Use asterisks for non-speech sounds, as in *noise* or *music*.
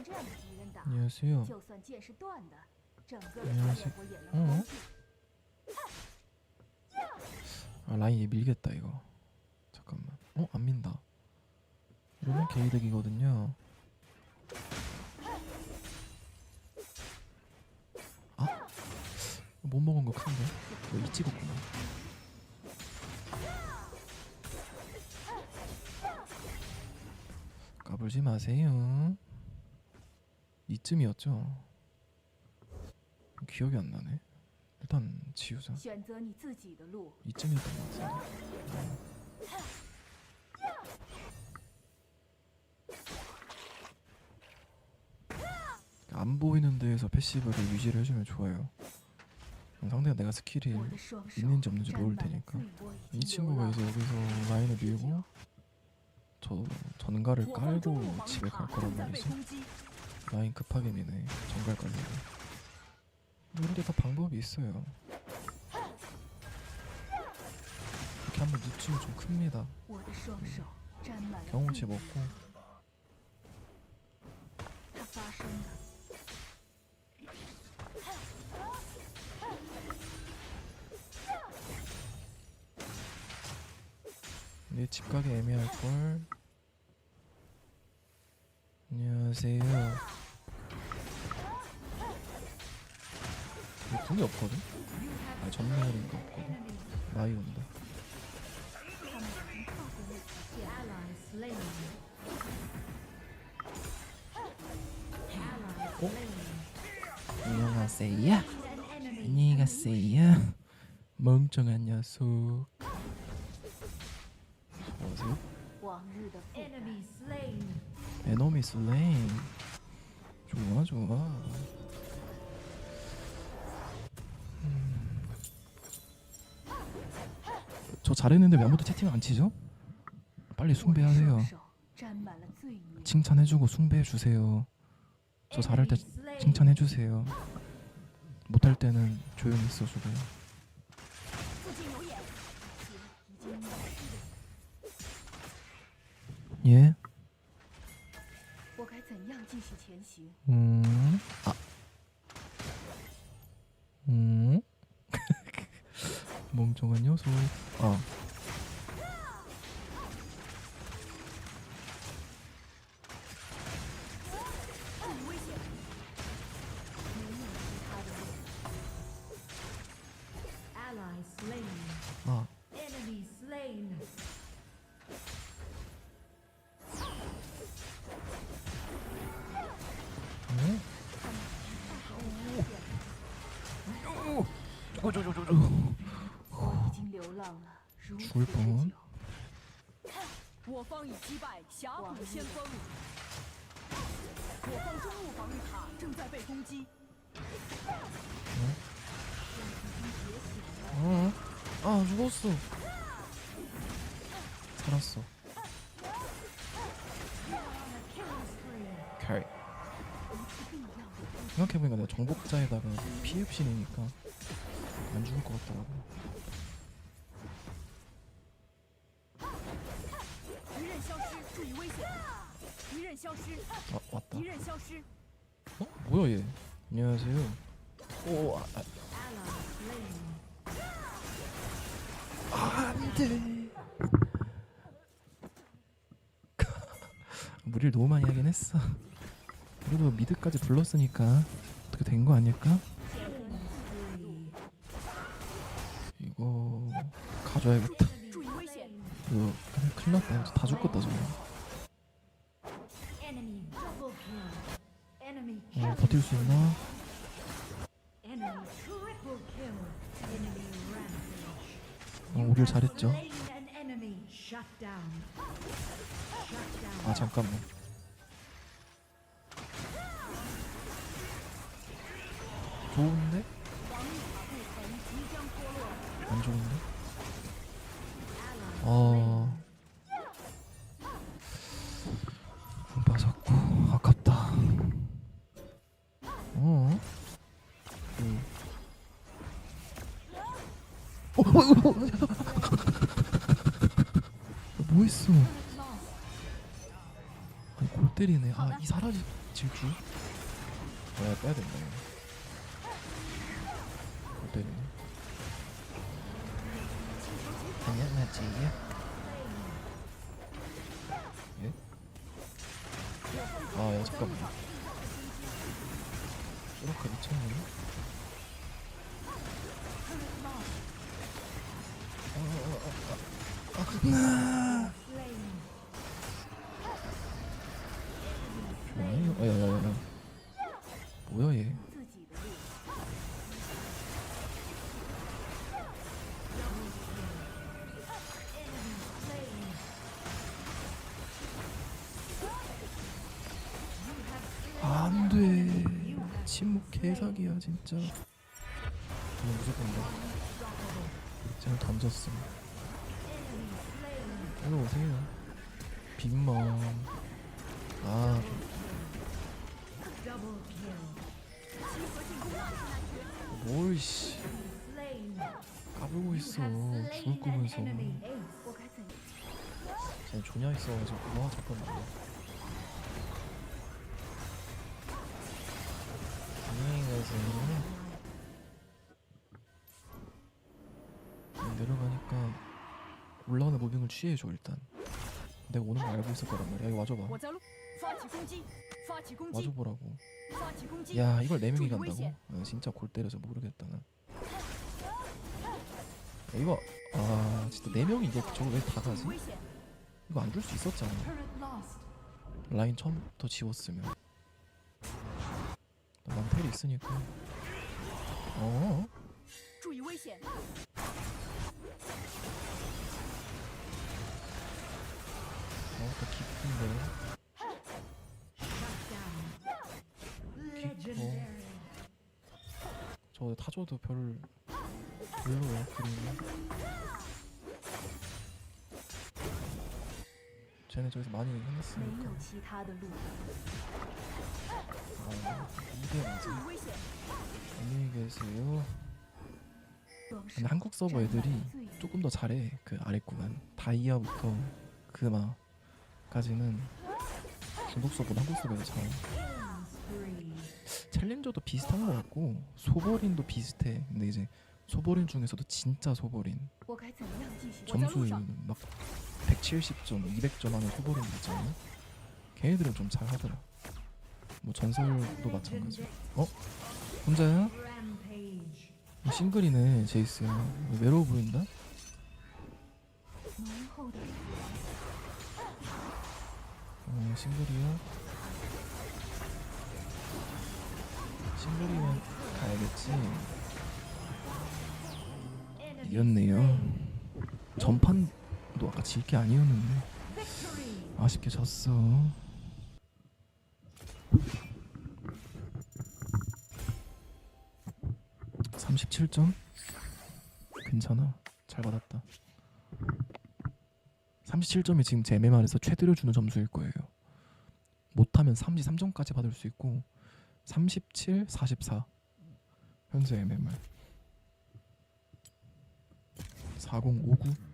成这样的敌人打， 안녕하세요. 就算剑是断的，整个 안녕하세 的烈火也能 어 攻击。 아 라인 얘 밀겠다 이거. 잠깐만. 어? 안 민다. 이러면 개이득이거든요. 아? 못 먹은 거 큰데? 이거 이 찍었구나. 까불지 마세요. 이쯤이었죠. 기억이 안 나네. 일단 지우자. 이쯤이었던 것 같아. 안 보이는 데에서 패시브를 유지를 해주면 좋아요. 상대가 내가 스킬이 있는지 없는지 모를 테니까 이 친구가 이제 여기서 라인을 밀고 저 전가를 깔고 집에 갈 거란 말이지. 라인 급하게 미네. 정갈 걸리네. 이런데 다 방법이 있어요. 이렇게 한번 늦추면 좀 큽니다. 경험치 먹고. 네, 내 집가게 애매할걸. 안녕하세요. 그게 없거든? 아 전멸인 거 없거든? 나이 온다 어? 안녕하세요 안녕히 가세요 멍청한 녀석 뭐세요? 에너미 슬레인 좋아 좋아 저 잘했는데 왜 아무도 채팅 안 치죠? 빨리 숭배하세요. 칭찬해주고 숭배해주세요. 저 잘할 때 칭찬해주세요. 못할 때는 조용히 있어주고요. 예? 음. 멍청한 녀석. 아. Ally 죽을 뻔. 어? 아 죽었어. 살았어. 오케이. 생각해보니까 내가 정복자에다가 피흡신이니까 안 죽을 것 같더라고. 아 왔다. 어? 뭐야 얘? 안녕하세요. 오 아, 아. 아, 안돼. *laughs* 무리를 너무 많이 하긴 했어. 그래도 미드까지 불렀으니까 어떻게 된 거 아닐까? 이거 가져야겠다. 음. 이거 큰일, 큰일 났다. 다 죽겠다 저거. 어, 버틸 수 있나? 어, 우리를 잘했죠. 아 잠깐만. 좋은데? 안 좋은데? 뭐 했어? 아니 골 때리네. 아 이 사라지 질주? 아 빼야 된다 못 때리네 당연하지 예? 아야 잠깐만 좋아요. 뭐야 얘? 아, 개사기야 진짜. 무조건 다. 일단 던졌어. 들어오세요. 빈멍. 아. 뭘씨. 까불고 있어. 죽을 거면서. 그냥 존야 있어가지고 와 잠깐만 진행해서 취해줘 일단. 내가 오는 거 알고 있을 거란 말이야. 이거 와줘봐. 와줘보라고. 야 이걸 4명이 간다고? 아, 진짜 골 때려서 모르겠다 나 이거 아 진짜 4명이 이제 저거 왜 다 가지? 이거 안 줄 수 있었잖아. 라인 처음부터 지웠으면. 난텔이 있으니까. 어? 깊은데. 깊어 저 타조도 별 별로야 그림이 쟤네 저기서 많이 혼났으니까. 아, 이게 맞아 안녕히 계세요. 근데 한국 서버 애들이 조금 더 잘해. 그 아래 구간. 다이아부터 그막 까지는 중독서보다 한국서가 잘 챌린저도 비슷한 것 같고 소보린도 비슷해 근데 이제 소보린 중에서도 진짜 소보린 점수에 막 170점, 200점 하는 소보린 있잖아요 걔네들은 좀 잘하더라 뭐 전설도 마찬가지 어? 혼자야? 싱글이네 제이스 외로워 보인다? 어 싱글이야? 싱글이면 가야겠지 이겼네요 전판도 아까 질 게 아니었는데. 아쉽게 졌어. 삼십칠 점 괜찮아. 잘 받았다. 37점이 지금 제 MMR에서 최대로 주는 점수일 거예요. 못하면 33점까지 받을 수 있고 37, 44 현재 MMR 4059